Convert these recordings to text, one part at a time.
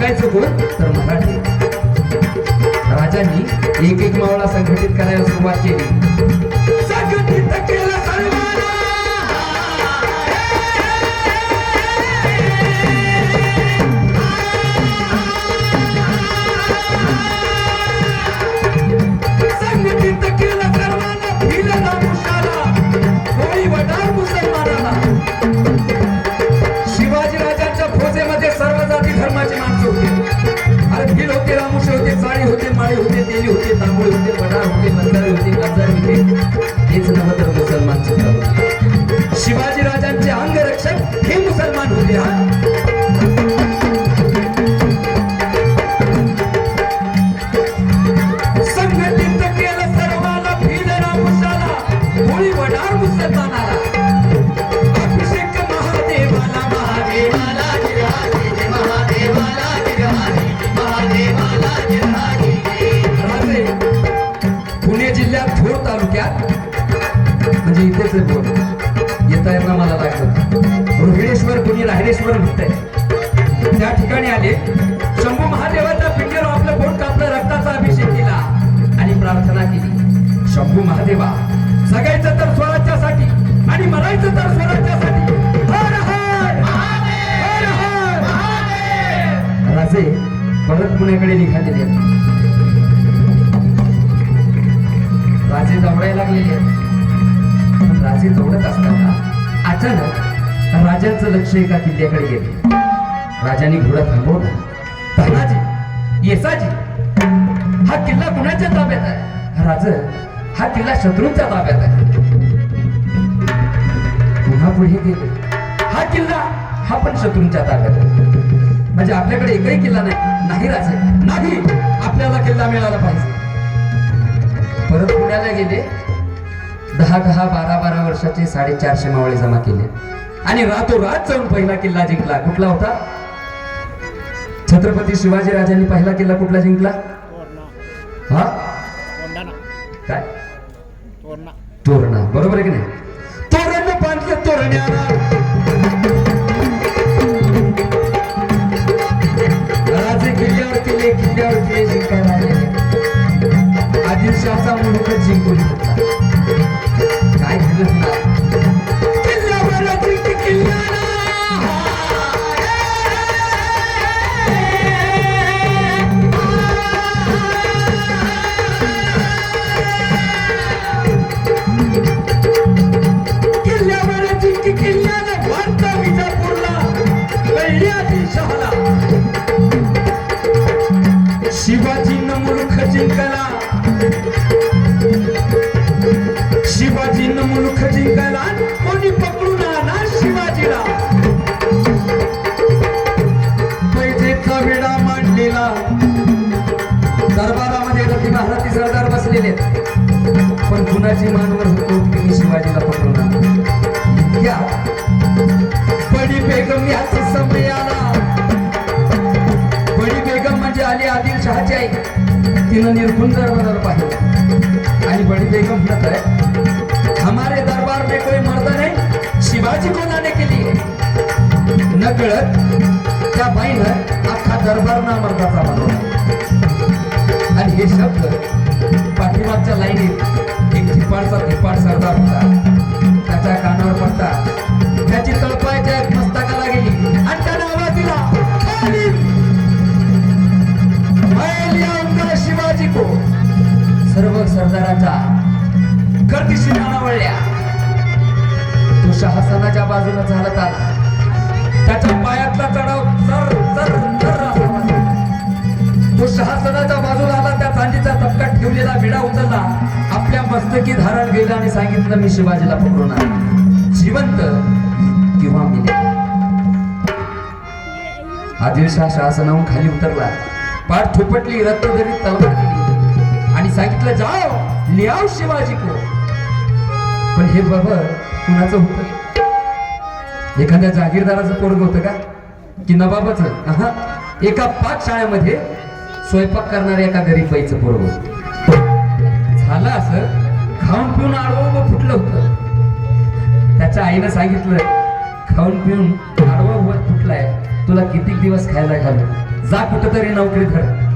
शिकायचं कोण तर मराठी. राजांनी एक एक मावळा संघटित करायला सुरुवात केली. संघटित केलं शिवाजी राजांच्या फौजेमध्ये सर्व जाती धर्माची शंभू महादेवा. जगायचं तर स्वराज्यासाठी आणि मरायचं तर स्वराज्यासाठी. राजे परत पुण्याकडे निघालेले राजे दौडायला लागलेले पण राजे दौडत असताना अचानक राजांचं लक्ष एका किल्ल्याकडे गेले. राजाने घोडा थांबवला. तानाजी येसाजी हा किल्ला कुणाच्या ताब्यात आहे? राज हा तिला शत्रूंच्या ताब्यात आहे. पुन्हा पुढे गेले. हा किल्ला हा पण शत्रूंच्या ताब्यात आहे. म्हणजे आपल्याकडे एकही किल्ला नाही नाही राजे नाही आपल्याला किल्ला मिळाला पाहिजे. परत पुण्याला गेले दहा दहा बारा बारा वर्षाचे साडेचारशे मावळे जमा केले. आणि रातोरात जाऊन पहिला किल्ला जिंकला. कुठला होता? छत्रपती शिवाजी राजांनी पहिला किल्ला कुठला जिंकला? तोरणा बरोबर आहे की नाही? जिंकला. शिवाजी मुलुख जिंकला कोणी पकडून आणा शिवाजीला. पैजेचा विडा मांडलेला. दरबारामध्ये रथी महाराजी सरदार बसलेले. पण कुणाची मानवर होतो की मी शिवाजीला पकडून आणतो या. बडी बेगम याचा समय आला बडी बेगम म्हणजे आली आधी तिनं निर्गुण दरबार पाहिलं आणि बडी बेगम म्हणत आहे. हमारे दरबार में कोई मर्द नाही शिवाजी कोणाने केली न कळत त्या बाईनं अख्खा दरबार ना मर्दाचा बनवला आणि हे शब्द पाठीमागच्या लाईनीत एक धिपाडचा धिपाड सरदार होता. त्याच्या कानावर पडता त्याची तळपायच्या एक मस्तकाला गेली. आणि त्याने आवाज दिला सरदाराच्या गर्दीशी वळल्या. तो शहासनाच्या बाजूला चालत आला. त्याच्या पायातला चढाव चर चर चर तो शहासनाच्या बाजूला आला त्या चांदीचा तपका ठेवलेला विडा उचलला. आपल्या मस्तकी धारण गेला आणि सांगितलं मी शिवाजीला पकडून आणलं. जिवंत किंवा मिले. आदिलशाह शासनाहून खाली उतरला. पाठ थोपटली रक्तधरी तलवार केली. आणि सांगितलं जाओ लिहाव शिवाजी को पण हे बाबा कुणाचं होत? एखाद्या जागीरदाराचं पोरग होतं का? की नवाबाचं? अहा. एका पाकशाळेमध्ये स्वयंपाक करणाऱ्या एका गरीब बाईचं पोरग झालं असं खाऊन पिऊन आडवं फुटलं होतं. त्याच्या आईनं सांगितलं खाऊन पिऊन आडवा फुटलाय. तुला किती दिवस खायला घालू? जा कुठंतरी नोकरी धर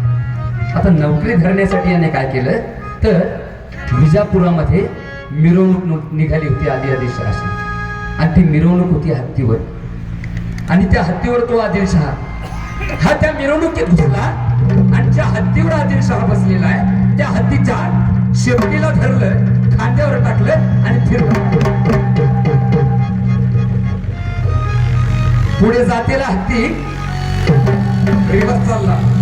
आता नोकरी धरण्यासाठी याने काय केलं? तर विजापुरामध्ये मिरवणूक निघाली होती आधी आदिलशहाची आणि ती मिरवणूक होती हत्तीवर. आणि त्या हत्तीवर तो आदिलशहा हा. त्या मिरवणुकीत घुसला आणि ज्या हत्तीवर आदिलशहा बसलेला आहे त्या हत्तीच्या शेपटीला धरलं खांद्यावर टाकलं आणि फिरवलं पुढे जातेला हत्ती रिवर्स चालला.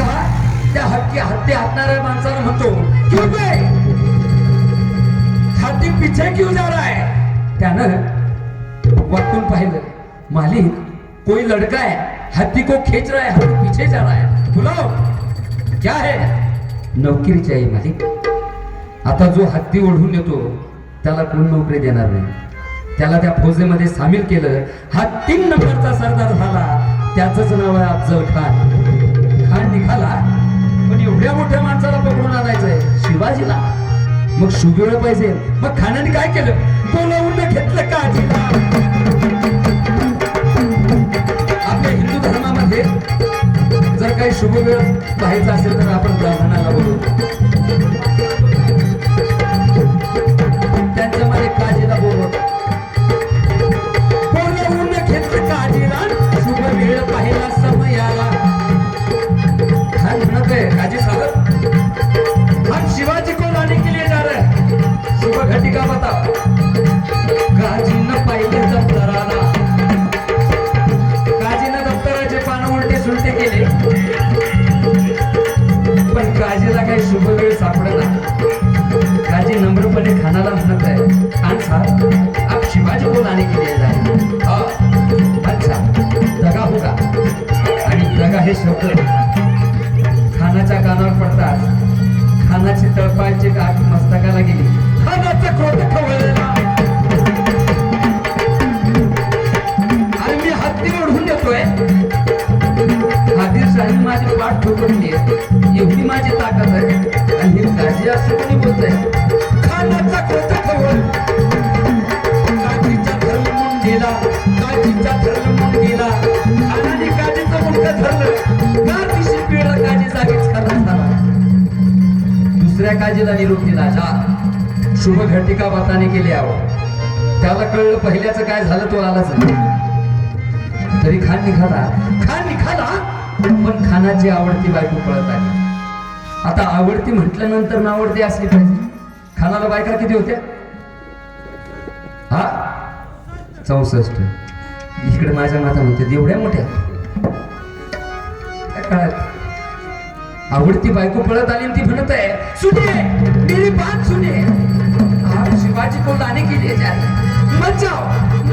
आदिलशहा त्या हत्ती हत्ती हातणाऱ्या माणसाला म्हणतो क्यों बे हाथी पीछे क्यों जा रहा है त्यानं वाकून पाहिलं मालिक कोई लड़का है हत्ती को खेच रहा है हत्ती पीछे जा रहा है. बुलाओ. क्या है? नौकरीची चाहिए मालिक. आता जो हत्ती ओढून येतो त्याला कोण नोकरी देणार नाही. त्याला त्या फौजेमध्ये सामील केलं. हा तीन नंबरचा सरदार झाला. त्याच नाव आहे अफजल खान. एवढ्या मोठ्या माणसाला पकडून आणायचंय शिवाजीला. मग शुगळ पाहिजे मग खानाने काय केलं? बोलावून घेतलं काजीला आपल्या हिंदू धर्मामध्ये जर काही शुभवेळ पाहायचा असेल तर आपण ब्राह्मणाला बोलू शुभ वेळ सापडत आहे राजे नम्रपणे खानाला म्हणत आहे खान साहब आप शिवाजी को लाने के लिए जा अच्छा दगा होगा. आणि दगा हे शब्द खानाच्या कानावर पडतात खानाची तळपायची गाठ मस्तकाला गेली. खानाचं खोट खवळलेला आणि मी हत्ती ओढून देतोय. शाही माझी वाट ठोकून ठोकरली एवढी माझी कोणी बोलतंय. खानाचा खवळ धरलं मुंडीला धरलं मुंडीला खानाने धरलं. जागीच झाला. दुसऱ्या काजीला निरोप दिला जा शुभ घटिका वाताने केली आहो. त्याला कळलं पहिल्याचं काय झालं तो आलाच नाही. तरी खान निघाला. खान निघाला पण खानाची आवडती बायको पळत आहे आता आवडती म्हटल्यानंतर नावडती असली पाहिजे. खानाला बायका किती होत्या? हा? चौसष्ट. इकडे माझ्या माता म्हणते एवढ्या मोठ्या? काय आवडती बायको पळत आली आणि ती म्हणत आहे सुने मेरी बात सुने. आप शिवाजी को लाने के लिए जा मत जाओ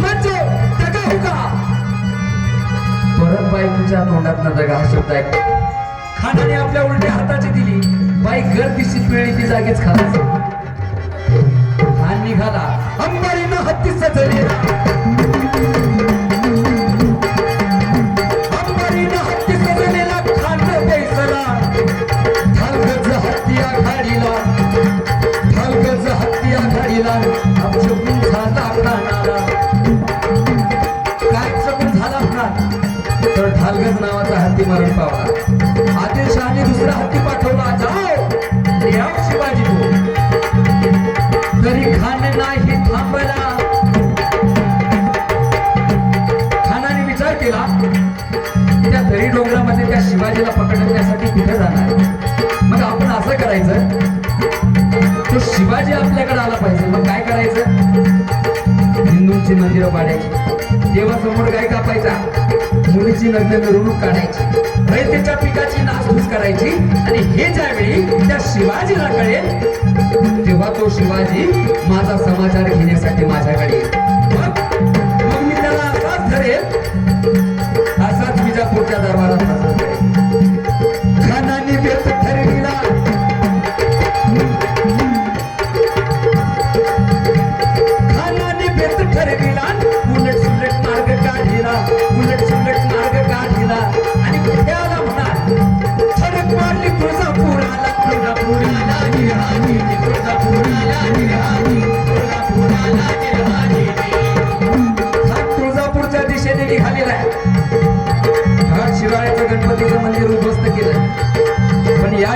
मत जाओ दगा होगा। परत बायकोच्या तोंडात दगा हा शब्द आहे खानाने आपल्या उलट्या हाताची दिली. बाई गर्दीशी पिळली ती जागीच खाला. खान निघाला अंबारीनं हत्ती सजली दरी डोंगरामध्ये त्या शिवाजीला पकडण्यासाठी तिथे जाणार मग आपण असं करायचं तो शिवाजी आपल्याकडे आला पाहिजे. मग काय करायचं? हिंदूंची मंदिरं पाडायची. देवासमोर गाय कापायचा. मुलीची नग्न मिरवणूक काढायची. रयतेच्या पिकाची नासधूस करायची. आणि हे ज्यावेळी त्या शिवाजीला कळेल तेव्हा तो शिवाजी माझा समाचार घेण्यासाठी माझ्याकडे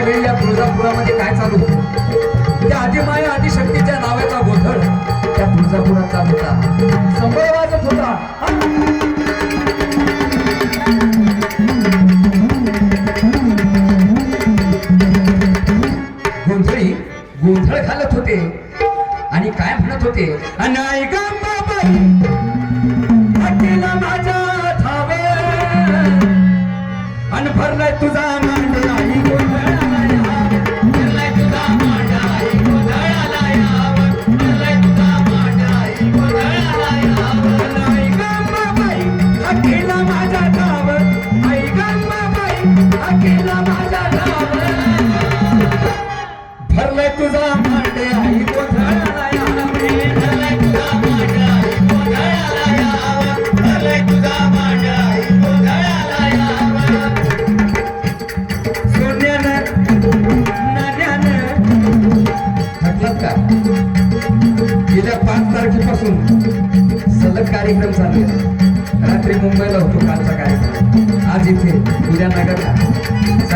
आता वेळेला तुळजापुरामध्ये काय चालू होतं त्या आदिमाया आदिशक्तीच्या नावाचा गोंधळ त्या तुळजापुरात चालू होता. संबळ वाजत होता. गोंधळी गोंधळ घालत होते आणि काय म्हणत होते? अन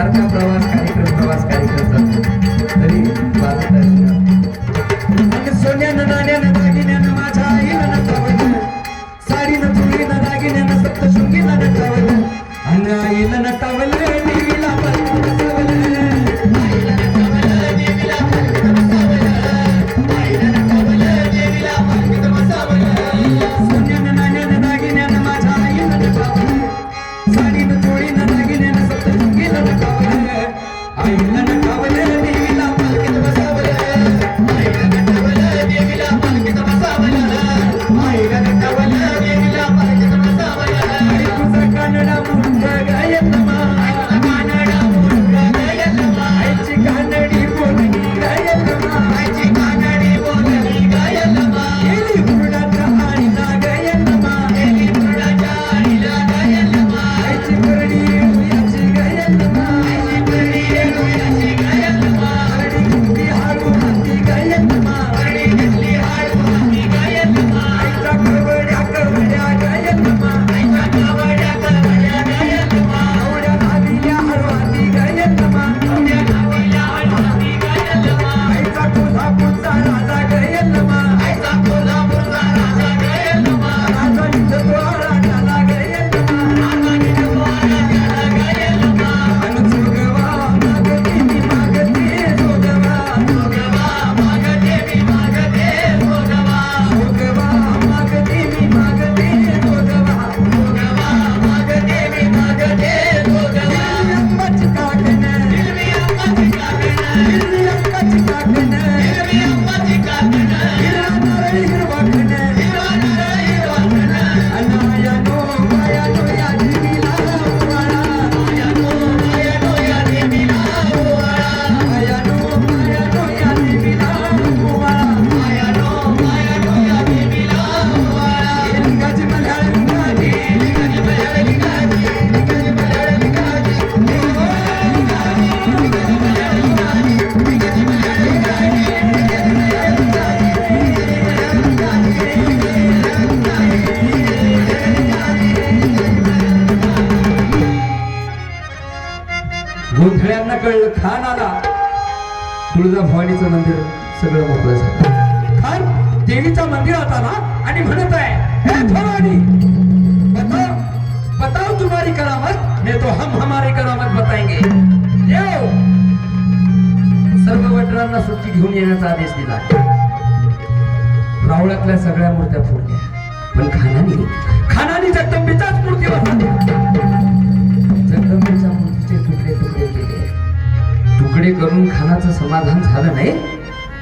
सारखा प्रवास कार्यक्रम प्रवास कार्यक्रम चालतो तरी आणि सोन्यानं नाण्यानं दागिन्यानं माझ्या आईला नटावलं साडीनं चुलीनं दागिन्यानं सप्तशृंगीला नटावलं आणि आईला नटावलं देवीला कळलं खान आला तुळजाभवानीचं मंदिर सगळं मोकळं झालं. खान देवीचा मंदिर मंदिरात ना आणि म्हणत आहे हे भवानी बताओ बताओ तुम्हारी करामत मैं तो हम हमारे करामत बताएंगे. देव सर्व वटरांना सुट्टी घेऊन येण्याचा आदेश दिला. रावळातल्या सगळ्या मूर्त्या फोडल्या. पण खानानी खानानी जगदंबीचाच मूर्ती बसवल्या पुढे करून खानाचं समाधान झालं नाही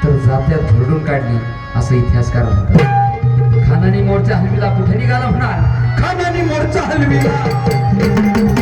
तर जात्या धरडून काढली असं इतिहासकार म्हणतात. खानाने मोर्चा हलवीला कुठे निघाला होणार? खानाने मोर्चा हलवीला.